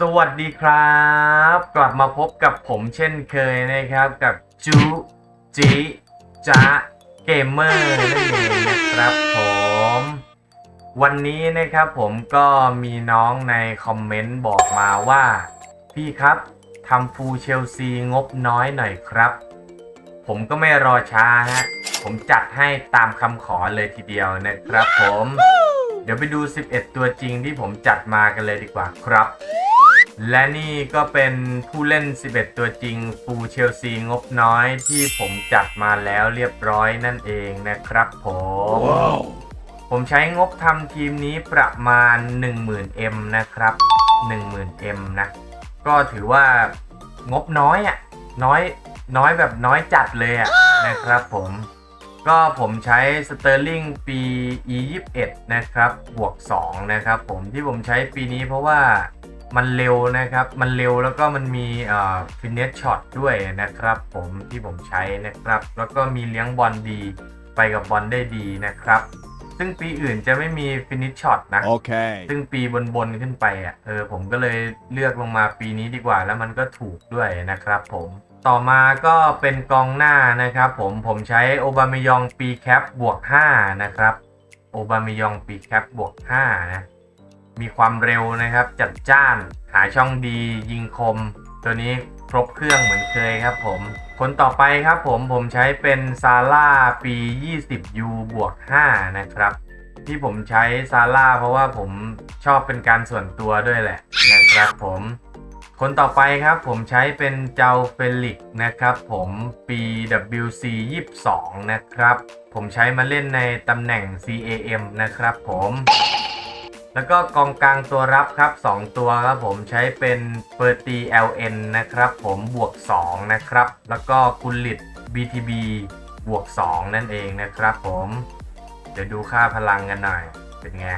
สวัสดีครับ กลับมาพบกับผมเช่นเคยนะครับกับจูจีจ้าเกมเมอร์นั่นเองนะครับผม วันนี้นะครับผมก็มีน้องในคอมเมนต์บอกมาว่า พี่ครับทำฟูเชลซีงบน้อยหน่อยครับ ผมก็ไม่รอช้าฮะ ผมจัดให้ตามคำขอเลยทีเดียวนะครับผม เดี๋ยวไปดู 11 ตัวจริงที่ผมจัดมากันเลยดีกว่าครับ และนี่ก็เป็นผู้เล่น 11 ตัวจริงฟูเชลซีงบน้อยที่ผมจัดมาแล้วเรียบร้อยนั่นเองนะครับผมผมใช้งบทำทีมนี้ประมาณ 10,000M นะครับ 10,000M นะ ก็ถือว่างบน้อยอะ่ะ น้อยน้อยแบบน้อยจัดเลยอะ่ะนะครับผมก็ผมใช้สเตอร์ลิงปี E21 นะครับ บวก 2 นะครับผมที่ผมใช้ปีนี้เพราะว่า มันเร็วนะครับ มันเร็วแล้วก็มันมีเอ่อฟินเนสช็อตด้วยนะครับผมที่ผมใช้นะครับ แล้วก็มีเลี้ยงบอลดีไปกับบอลได้ดีนะครับ ซึ่งปีอื่นจะไม่มีฟินิชช็อตนะ Okay. ซึ่งปีบนๆขึ้นไปอะเออผมก็เลยเลือกลงมาปีนี้ดีกว่า แล้วมันก็ถูกด้วยนะครับผมต่อมาก็เป็นกองหน้านะครับผมผมใช้โอบามายองปีแคปบวก5นะครับโอบามายองปีแคปบวก5นะ มีความเร็วนะครับ จัดจ้าน หาช่องดี ยิงคม ตัวนี้ครบเครื่องเหมือนเคยครับผม คนต่อไปครับผมผมใช้เป็นซาร่าปี 20U บวก 5 นะครับ ที่ผมใช้ซาร่าเพราะว่าผมชอบเป็นการส่วนตัวด้วยแหละนะครับผมคนต่อไปครับผมใช้เป็นเจ้าเฟลิกนะครับผมปี WC 22 นะครับ ผมใช้มาเล่นในตำแหน่ง CAM นะครับผม แล้วก็กองกลางตัวรับครับ 2 ตัวครับผมใช้เป็นเปอร์ตี LN นะครับผมบวก 2 นะครับ แล้วก็กุลิต BTB บวก 2 นั่นเองนะครับผม เดี๋ยวดูค่าพลังกันหน่อย เป็นไง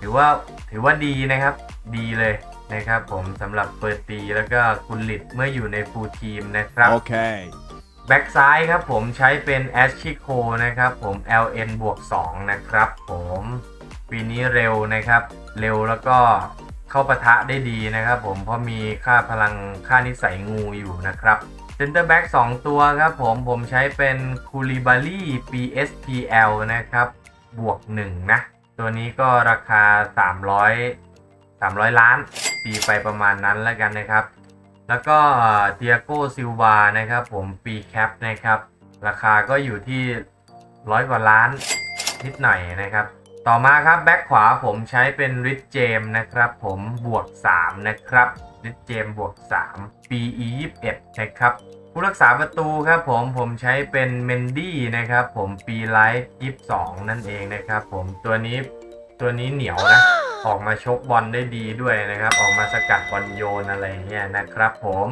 ถือว่าถือว่าดีนะครับ ดีเลยนะครับผมสำหรับเปิดตีแล้วก็กุลิตเมื่ออยู่ในฟูลทีมนะครับ Okay. แบ็กซ้ายครับผมใช้เป็นแอชชิโคนะครับผม LN บวก 2 นะครับผม ปีนี้เร็วนะครับ เร็วแล้วก็เข้าปะทะได้ดีนะครับ ผมเพราะมีค่าพลังค่านิสัยงูอยู่นะครับเซนเตอร์แบ็ก2ตัวครับผมผมใช้เป็นคูลิบารี PSPL นะครับ บวก 1 นะ ตัวนี้ก็ราคา 300 300 ล้านตีไปประมาณนั้นแล้วกันนะครับ แล้วก็เตียโกซิลวานะครับผมปีแคปนะครับ ราคาก็อยู่ที่ร้อยกว่าล้านนิดหน่อยนะครับ ต่อมาครับแบ็คขวาผมใช้เป็นริชเจมนะครับ ผมบวก 3 นะครับริชเจมบวก3ปี E21 นะครับผู้รักษาประตูครับผมผมใช้เป็นเมนดี้นะครับผมปีไลฟ์22นั่นเองนะครับผมตัวนี้ตัวนี้เหนียวนะ ออกมาชกบอลได้ดีด้วยนะครับ ออกมาสกัดบอลโยนอะไรเงี้ยนะครับผม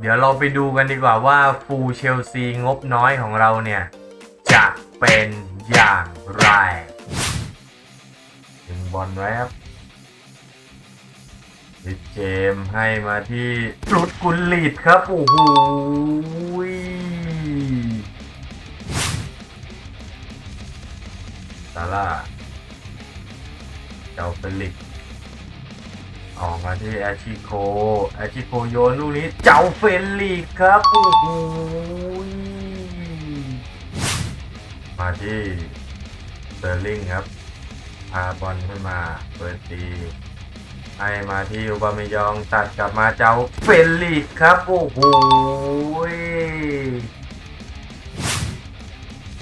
เดี๋ยวเราไปดูกันดีกว่าว่าฟูลเชลซีงบน้อยของเราเนี่ย จะเป็นอย่างไร บอลไว้ครับดิเจมให้มาที่รุดกุลลิดครับ โอ้โหซาร่าเจ้าเฟลิกออกมาที่แอชิโคแอชิโคโยนลูกนี้ เจ้าเฟลิกครับ โอ้โหมาที่เซอร์ลิงครับ พาบอลขึ้นมาเปิดตีให้มาที่อุบามยองตัดกลับมาเจ้าเฟลิกซ์ครับ โอ้โห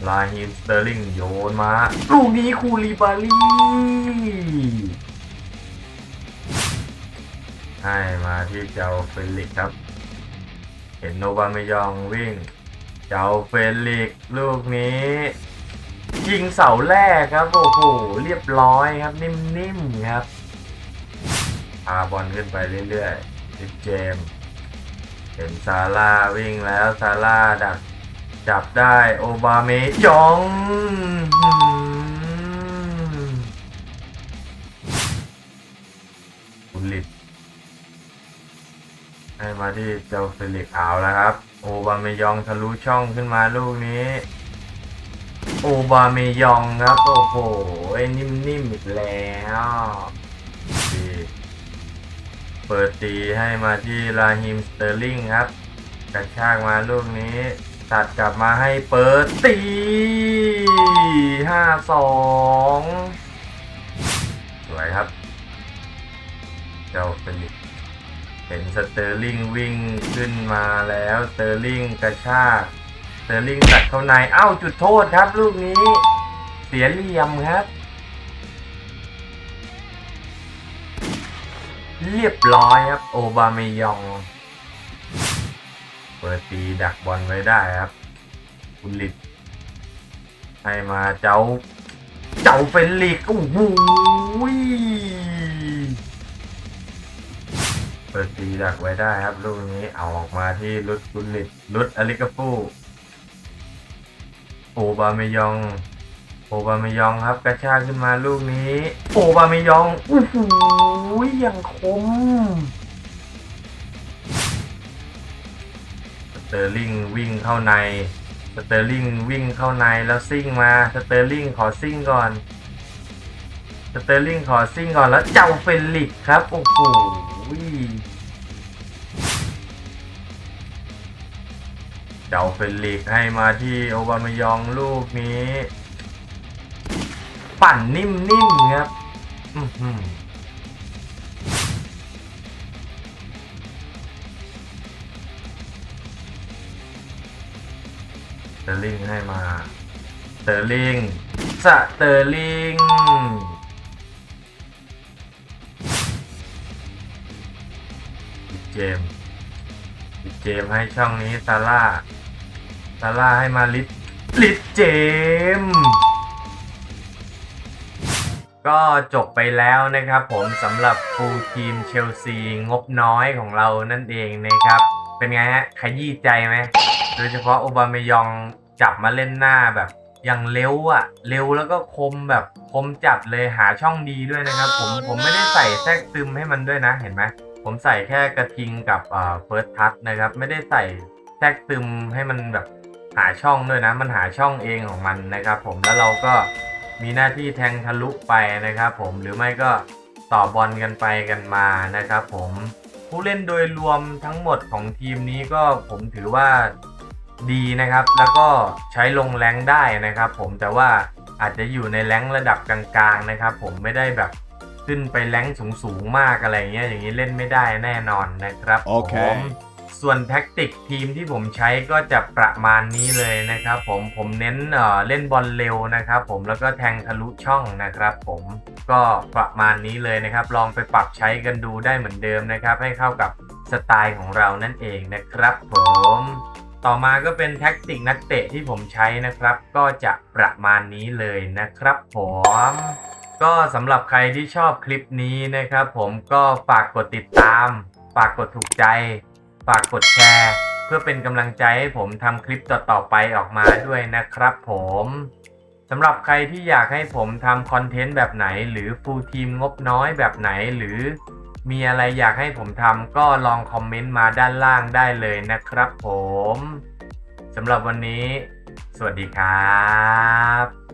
ลาฮิมสเตอร์ลิงโยนมา ลูกนี้คูลิบาลีให้มาที่เจ้าเฟลิกซ์ครับ เห็นโนบามยองวิ่ง เจ้าเฟลิกซ์ลูกนี้ ยิงเสาแรกครับ โอ้โห เรียบร้อยครับ นิ่มๆครับพาบอลขึ้นไปเรื่อยๆดิเจม เห็นซาร่าวิ่งแล้วซาร่าดักจับได้โอบาเมยองบุลิตให้มาที่เจ้าเฟลิกซ์เอาแล้วครับ โอบาเมยองทะลุช่องขึ้นมาลูกนี้ โอบาเมยองครับ โอ้โหนิ่มๆอีกแล้วเปิดตีให้มาที่ราฮิมสเตอร์ลิงครับ กระชากมาลูกนี้ ตัดกลับมาให้เปิดตีห้าสองสวยครับ เจ้าเฟลิเห็นสเตอร์ลิงวิ่งขึ้นมาแล้วสเตอร์ลิงกระชาก เตอร์ลิงตัดเข้าใน เอ้าจุดโทษครับลูกนี้ เสียเหลี่ยมครับ เรียบร้อยครับ โอบาเมยอง เปิดตีดักบอลไว้ได้ครับ คุณลิดให้มาเจ้า เจ้าเฟนลิกโอ้โหเปิดตีดักไว้ได้ครับลูกนี้เอาออกมาที่ลุดคุณลิดลุดอลิกาฟู โอบาเมยอง โอบาเมยองครับกระชากขึ้นมาลูกนี้ โอบาเมยองโอ้โหยังคมสเตอร์ลิงวิ่งเข้าในสเตอร์ลิงวิ่งเข้าในแล้วซิ่งมาสเตอร์ลิงขอซิ่งก่อนสเตอร์ลิงขอซิ่งก่อนแล้วเจ้าเฟลิกครับโอ้โห เจ้าเฟลิกให้มาที่โอบามายองลูกนี้ ปั่นนิ่มๆครับอื้อหือสเตอร์ลิงให้มา เตอร์ลิงสเตอร์ลิงบิ๊กเจมส์บิ๊กเจมให้ช่องนี้ซาร่า ซาร่าให้มาลิดลิดเจมส์ก็จบไปแล้วนะครับผมสำหรับฟูลทีมเชลซีงบน้อยของเรานั่นเองนะครับ เป็นไงฮะขยี้ใจไหม โดยเฉพาะโอบาเมยองจับมาเล่นหน้าแบบอย่างเร็วอะเร็วแล้วก็คมแบบคมจัดเลยหาช่องดีด้วยนะครับ ผมผมไม่ได้ใส่แทรกซึมให้มันด้วยนะเห็นไหมผมใส่แค่กระทิงกับเอ่อเฟิร์สทัชนะครับ ไม่ได้ใส่แทรกซึมให้มันแบบ หาช่องด้วยนะ มันหาช่องเองของมันนะครับ ผมแล้วเราก็มีหน้าที่แทงทะลุไปนะครับ ผมหรือไม่ก็ต่อบอลกันไปกันมานะครับ ผมผู้เล่นโดยรวมทั้งหมดของทีมนี้ก็ผมถือว่าดีนะครับ แล้วก็ใช้ลงแรงได้นะครับ ผมแต่ว่าอาจจะอยู่ในแรงระดับกลางๆนะครับ ผมไม่ได้แบบขึ้นไปแรงสูงๆมากอะไรเงี้ยอย่างนี้เล่นไม่ได้แน่นอนนะครับโอเคผม ส่วนแท็กติกทีมที่ผมใช้ก็จะประมาณนี้เลยนะครับผมผมเน้นเเล่นบอลเร็วนะครับผมแล้วก็แทงทะลุช่องนะครับผมก็ประมาณนี้เลยนะครับ ลองไปปรับใช้กันดูได้เหมือนเดิมนะครับ ให้เข้ากับสไตล์ของเรานั่นเองนะครับผมต่อมาก็เป็นแท็กติกนักเตะที่ผมใช้นะครับ ก็จะประมาณนี้เลยนะครับผมก็สำหรับใครที่ชอบคลิปนี้นะครับ ผมก็ฝากกดติดตาม ฝากกดถูกใจ ฝากกดแชร์ เพื่อเป็นกำลังใจให้ผมทำคลิปต่อๆไปออกมาด้วยนะครับผมสำหรับใครที่อยากให้ผมทำคอนเทนต์แบบไหน หรือฟูลทีมงบน้อยแบบไหนหรือมีอะไรอยากให้ผมทำก็ลองคอมเมนต์มาด้านล่างได้เลยนะครับผมสำหรับวันนี้ สวัสดีครับ